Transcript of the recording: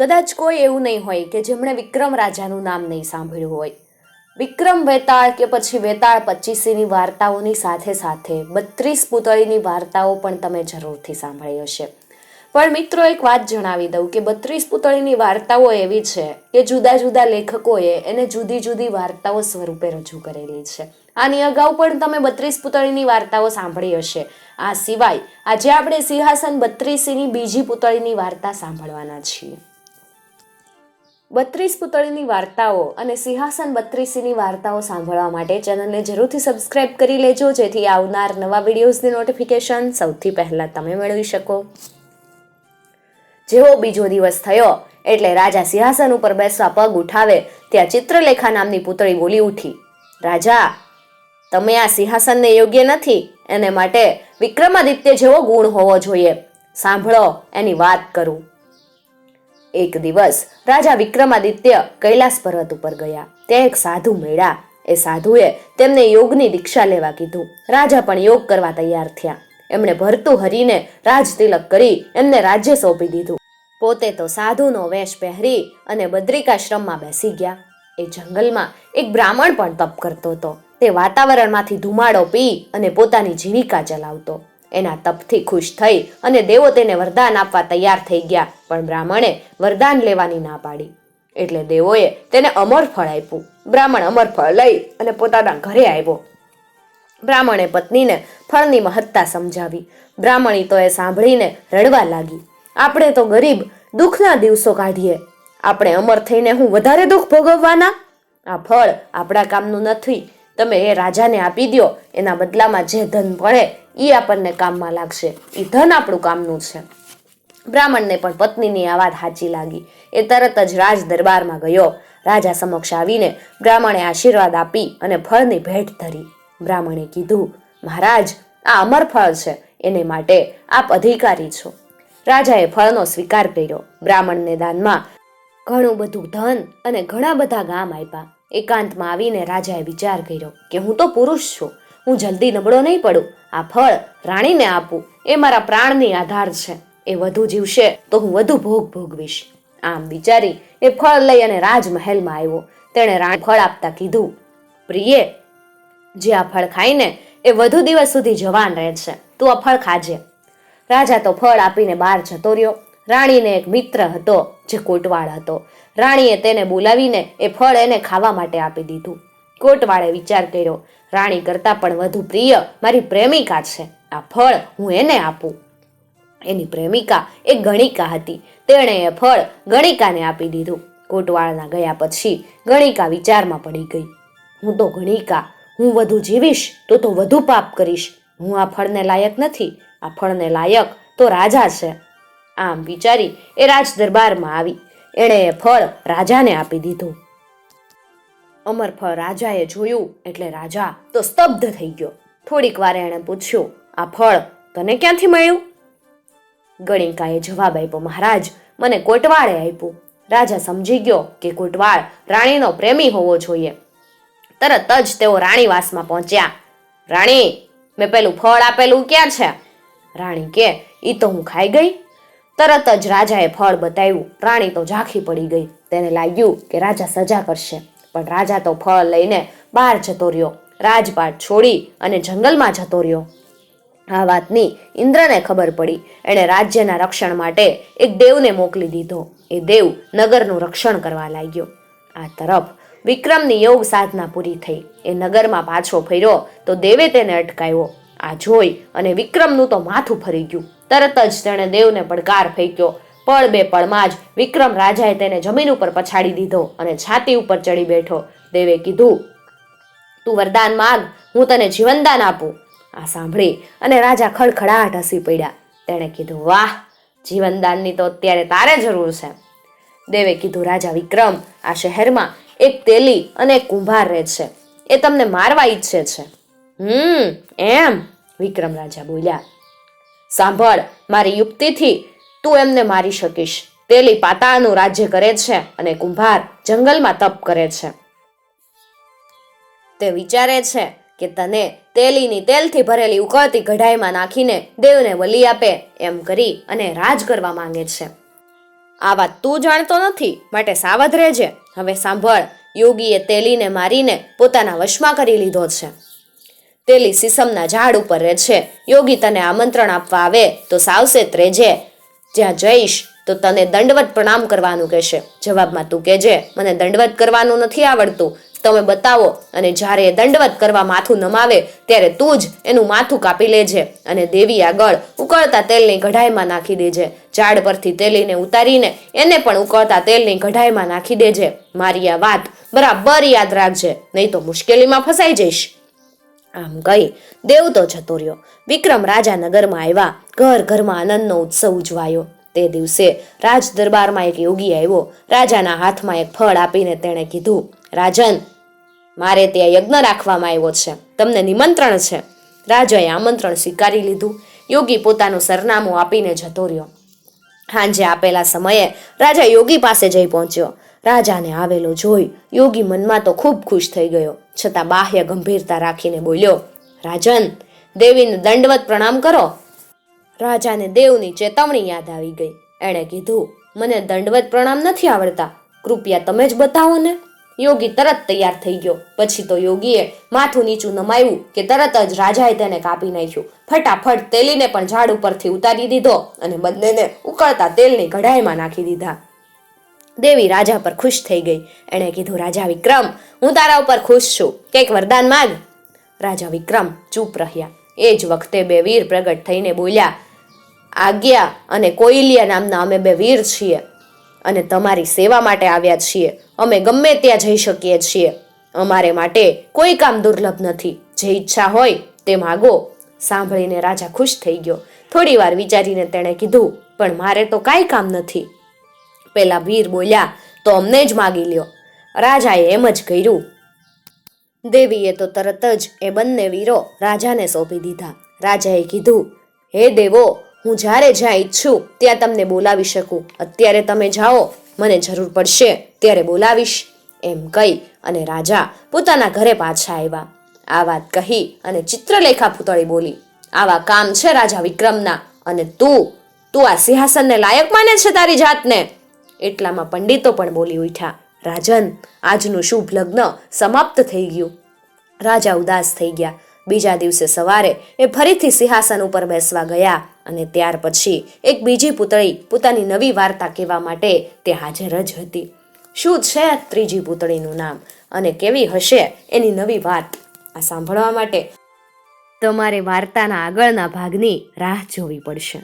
કદાચ કોઈ એવું નહીં હોય કે જેમણે વિક્રમ રાજાનું નામ નહીં સાંભળ્યું હોય. વિક્રમ વેતાળ કે પછી વેતાળ પચીસીની વાર્તાઓની સાથે સાથે બત્રીસ પૂતળીની વાર્તાઓ પણ તમે જરૂરથી સાંભળી હશે. પણ મિત્રો એક વાત જણાવી દઉં કે બત્રીસ પૂતળીની વાર્તાઓ એવી છે કે જુદા જુદા લેખકોએ એને જુદી જુદી વાર્તાઓ સ્વરૂપે રજૂ કરેલી છે. આની અગાઉ પણ તમે બત્રીસ પૂતળીની વાર્તાઓ સાંભળી હશે. આ સિવાય આજે આપણે સિંહાસન બત્રીસીની બીજી પૂતળીની વાર્તા સાંભળવાના છીએ. બત્રીસ પુતળીની વાર્તાઓ અને સિંહાસન બત્રીસીની વાર્તાઓ સાંભળવા માટે ચેનલને જરૂરથી સબસ્ક્રાઇબ કરી લેજો, જેથી આવનાર નવા વિડીયોઝની નોટિફિકેશન સૌથી પહેલાં તમે મેળવી શકો. જેવો બીજો દિવસ થયો એટલે રાજા સિંહાસન ઉપર બેસવા પગ ઉઠાવે, ત્યાં ચિત્રલેખા નામની પુતળી બોલી ઉઠી, રાજા, તમે આ સિંહાસનને યોગ્ય નથી, એને માટે વિક્રમાદિત્ય જેવો ગુણ હોવો જોઈએ. સાંભળો, એની વાત કરું. એક દિવસ રાજા વિક્રમાદિત્ય કૈલાસ પર્વત ઉપર ગયા. ત્યાં એક સાધુ મળ્યા. એ સાધુએ તેમને યોગની દીક્ષા લેવા કીધું. રાજા પણ યોગ કરવા તૈયાર થયા. એમણે ભરતું હરીને રાજ તિલક કરી એમને રાજ્ય સોંપી દીધું. પોતે તો સાધુનો વેશ પહેરી અને બદ્રિકાશ્રમમાં બેસી ગયા. એ જંગલમાં એક બ્રાહ્મણ પણ તપ કરતો હતો. તે વાતાવરણમાંથી ધુમાડો પી અને પોતાની જીવિકા ચલાવતો. એના તપથી ખુશ થઈ અને દેવો તેને વરદાન આપવા તૈયાર થઈ ગયા, પણ બ્રાહ્મણે વરદાન લેવાની ના પાડી. એટલે દેવોએ તેને અમર ફળ આપ્યું. બ્રાહ્મણ અમર ફળ લઈ અને પોતાના ઘરે આવ્યો. બ્રાહ્મણે પત્નીને ફળની મહત્તા સમજાવી. બ્રાહ્મણી તો એ સાંભળીને રડવા લાગી. આપણે તો ગરીબ દુઃખના દિવસો કાઢીએ. આપણે અમર થઈને હું વધારે દુઃખ ભોગવવાના? આ ફળ આપણા કામનું નથી. તમે એ રાજાને આપી દો એના બદલામાં જે ધન પડે એ આપણને કામમાં લાગશે. એ ધન આપણું કામનું છે. બ્રાહ્મણને પણ પત્નીની આ વાત સાચી લાગી. એ તરત જ રાજ દરબારમાં ગયો. રાજા સમક્ષ આવીને બ્રાહ્મણે આશીર્વાદ આપી અને ફળની ભેટ ધરી. બ્રાહ્મણે કીધું, મહારાજ, આ અમર ફળ છે. એને માટે આપ અધિકારી છો. રાજાએ ફળનો સ્વીકાર કર્યો. બ્રાહ્મણને દાનમાં ઘણું બધું ધન અને ઘણા બધા ગામ આપ્યા. એકાંતમાં આવીને રાજાએ વિચાર કર્યો કે હું તો પુરુષ છું, હું જલ્દી નબળો નહીં પડું, આ ફળ રાણીને આપું, એ મારા પ્રાણની આધાર છે, એ વધુ જીવશે તો હું વધુ ભોગ ભોગવીશ. આમ વિચારી એ ફળ લઈ અને રાજમહેલમાં આવ્યો. તેણે રાણી ફળ આપતા કીધું, પ્રિયે, જે આ ફળ ખાઈને એ વધુ દિવસ સુધી જવાન રહે છે, તું આ ફળ ખાજે. રાજા તો ફળ આપીને બહાર જતો રહ્યો. રાણીને એક મિત્ર હતો, જે કોટવાળ હતો. રાણીએ તેને બોલાવીને એ ફળ એને ખાવા માટે આપી દીધું. કોટવાળે વિચાર કર્યો, રાણી કરતાં પણ વધુ પ્રિય મારી પ્રેમિકા છે. આ ફળ હું એને આપું. એની પ્રેમિકા એ ગણિકા હતી. તેણે એ ફળ ગણિકાને આપી દીધું. કોટવાળના ગયા પછી ગણિકા વિચારમાં પડી ગઈ. હું તો ગણિકા, હું વધુ જીવીશ તો તો વધુ પાપ કરીશ. હું આ ફળને લાયક નથી. આ ફળને લાયક તો રાજા છે. આમ વિચારી એ રાજ દરબારમાં આવી. એણે એ ફળ રાજાને આપી દીધું. અમર ફળ રાજાએ જોયું એટલે રાજા તો સ્તબ્ધ થઈ ગયો. થોડીક વાર એણે પૂછ્યું, આ ફળ તને ક્યાંથી મળ્યું? ગણિકાએ જવાબ આપ્યો, મહારાજ, મને કોટવાળે આપ્યું. રાજા સમજી ગયો કે કોટવાળ રાણીનો પ્રેમી હોવો જોઈએ. તરત જ તેઓ રાણીવાસમાં પહોંચ્યા. રાણી, મેં પેલું ફળ આપેલું ક્યાં છે? રાણી કે એ તો હું ખાઈ ગઈ. તરત જ રાજાએ ફળ બતાવ્યું. રાણી તો ઝાંખી પડી ગઈ. તેને લાગ્યું કે રાજા સજા કરશે. પણ રાજા તો ફળ લઈને બહાર જતો રહ્યો. રાજપાટ છોડી અને જંગલમાં જતો રહ્યો. આ વાતની ઇન્દ્રને ખબર પડી. એણે રાજ્યના રક્ષણ માટે એક દેવને મોકલી દીધો. એ દેવ નગરનું રક્ષણ કરવા લાગ્યો. આ તરફ વિક્રમની યોગ સાધના પૂરી થઈ. એ નગરમાં પાછો ફર્યો તો દેવે તેને અટકાવ્યો. આ જોઈ અને વિક્રમનું તો માથું ફરી ગયું. તરત જ તેણે દેવને પડકાર ફેંક્યો. પળ બે પળમાં જ વિક્રમ રાજાએ તેને જમીન ઉપર પછાડી દીધો અને છાતી ઉપર ચડી બેઠો. દેવે કીધું, તું વરદાન માગ, હું તને જીવનદાન આપું. આ સાંભળી અને રાજા ખડખડાટ હસી પડ્યા. તેણે કીધું, વાહ, જીવનદાનની તો અત્યારે તારે જરૂર છે. દેવે કીધું, રાજા વિક્રમ, આ શહેરમાં એક તેલી અને એક કુંભાર રહે છે. એ તમને મારવા ઈચ્છે છે. હમ, એમ? વિક્રમ રાજા બોલ્યા. સાંભળ, મારી યુક્તિથી તું એમને મારી શકીશ. તેલી પાતાળનું રાજ્ય કરે છે અને કુંભાર જંગલમાં તપ કરે છે. તે વિચારે છે કે તને તેલીની તેલથી ભરેલી ઉકળતી કઢાઈમાં નાખીને દેવને બલી આપે એમ કરી અને રાજ કરવા માંગે છે. આ વાત તું જાણતો નથી, માટે સાવધ રહેજે. હવે સાંભળ, યોગીએ તેલીને મારીને પોતાના વશમાં કરી લીધો છે. તેલી સીસમના ઝાડ ઉપર રહે છે. યોગી તને આમંત્રણ આપવા આવે તો સાવસેત રહેજે. જ્યાં જઈશ તો તને દંડવત પ્રણામ કરવાનું કહેશે. જવાબમાં તું કહેજે, મને દંડવત કરવાનું નથી આવડતું. તમે બતાવો અને જ્યારે એ દંડવત કરવા માથું નમાવે, ત્યારે તું જ એનું માથું કાપી લેજે અને દેવી આગળ ઉકળતા તેલની કઢાઈમાં નાખી દેજે. ઝાડ પરથી તેલીને ઉતારીને એને પણ ઉકળતા તેલની કઢાઈમાં નાખી દેજે. મારી આ વાત બરાબર યાદ રાખજે, નહીં તો મુશ્કેલીમાં ફસાઈ જઈશ. આમ કહી દેવ તો જતો રહ્યો. વિક્રમ રાજા નગરમાં આવ્યા, ઘર ઘરમાં આનંદનો ઉત્સવ ઉજવાયો. તે દિવસે રાજ દરબારમાં એક યોગી આવ્યો. રાજાના હાથમાં એક ફળ આપીને તેણે કીધું, રાજન, મારે ત્યાં યજ્ઞ રાખવામાં આવ્યો છે. તમને નિમંત્રણ છે. રાજાએ આમંત્રણ સ્વીકારી લીધું. યોગી પોતાનું સરનામું આપીને જતો રહ્યો. સાંજે આપેલા સમયે રાજા યોગી પાસે જઈ પહોંચ્યો. રાજાને આવેલો જોઈ યોગી મનમાં તો ખૂબ ખુશ થઈ ગયો, છતાં બાહ્ય ગંભીરતા રાખીને બોલ્યો, રાજન, દેવીને દંડવત પ્રણામ કરો. રાજાને દેવની ચેતવણી યાદ આવી ગઈ. એણે કીધું, મને દંડવત પ્રણામ નથી આવડતા. કૃપયા તમે જ બતાવો ને. યોગી તરત તૈયાર થઈ ગયો. પછી તો યોગીએ માથું નીચું નમાયું કે તરત જ રાજાએ તેને કાપી નાખ્યું. ફટાફટ તેલીને પણ ઝાડ ઉપરથી ઉતારી દીધો અને બંનેને ઉકળતા તેલની કઢાઈમાં નાખી દીધા. દેવી રાજા પર ખુશ થઈ ગઈ. એણે કીધું, રાજા વિક્રમ, હું તારા ઉપર ખુશ છું. કંઈક વરદાન માગ. રાજા વિક્રમ ચૂપ રહ્યા. એ જ વખતે બે વીર પ્રગટ થઈને બોલ્યા, આજ્ઞા અને કોઈલિયા નામના અમે બે વીર છીએ અને તમારી સેવા માટે આવ્યા છીએ. અમે ગમે ત્યાં જઈ શકીએ છીએ. અમારે માટે કોઈ કામ દુર્લભ નથી. જે ઈચ્છા હોય તે માગો. સાંભળીને રાજા ખુશ થઈ ગયો. થોડી વાર વિચારીને તેણે કીધું, પણ મારે તો કાંઈ કામ નથી. પેલા વીર બોલ્યા, તો અમને જ માગી લ્યો. રાજાએ એમ જ કર્યું. દેવીએ તો તરત જ એ બંને વીરો રાજાને સોંપી દીધા. રાજાએ કીધું, હે દેવો, હું જ્યારે જ્યાં ઈચ્છું, ત્યાં તમને બોલાવી શકું. અત્યારે તમે જાઓ, મને જરૂર પડશે, ત્યારે બોલાવીશ. એમ કહી અને રાજા પોતાના ઘરે પાછા આવ્યા. આ વાત કહી અને ચિત્રલેખા પૂતળી બોલી, આવા કામ છે રાજા વિક્રમના, અને તું તું આ સિંહાસનને લાયક માને છે તારી જાતને. એટલામાં પંડિતો પણ બોલી ઉઠ્યા, રાજન, આજનું શુભ લગ્ન સમાપ્ત થઈ ગયું. રાજા ઉદાસ થઈ ગયા. બીજા દિવસે સવારે એ ફરીથી સિંહાસન ઉપર બેસવા ગયા અને ત્યાર પછી એક બીજી પુતળી પોતાની નવી વાર્તા કહેવા માટે તે હાજર જ હતી. શું છે ત્રીજી પુતળીનું નામ અને કેવી હશે એની નવી વાત? આ સાંભળવા માટે તમારે વાર્તાના આગળના ભાગની રાહ જોવી પડશે.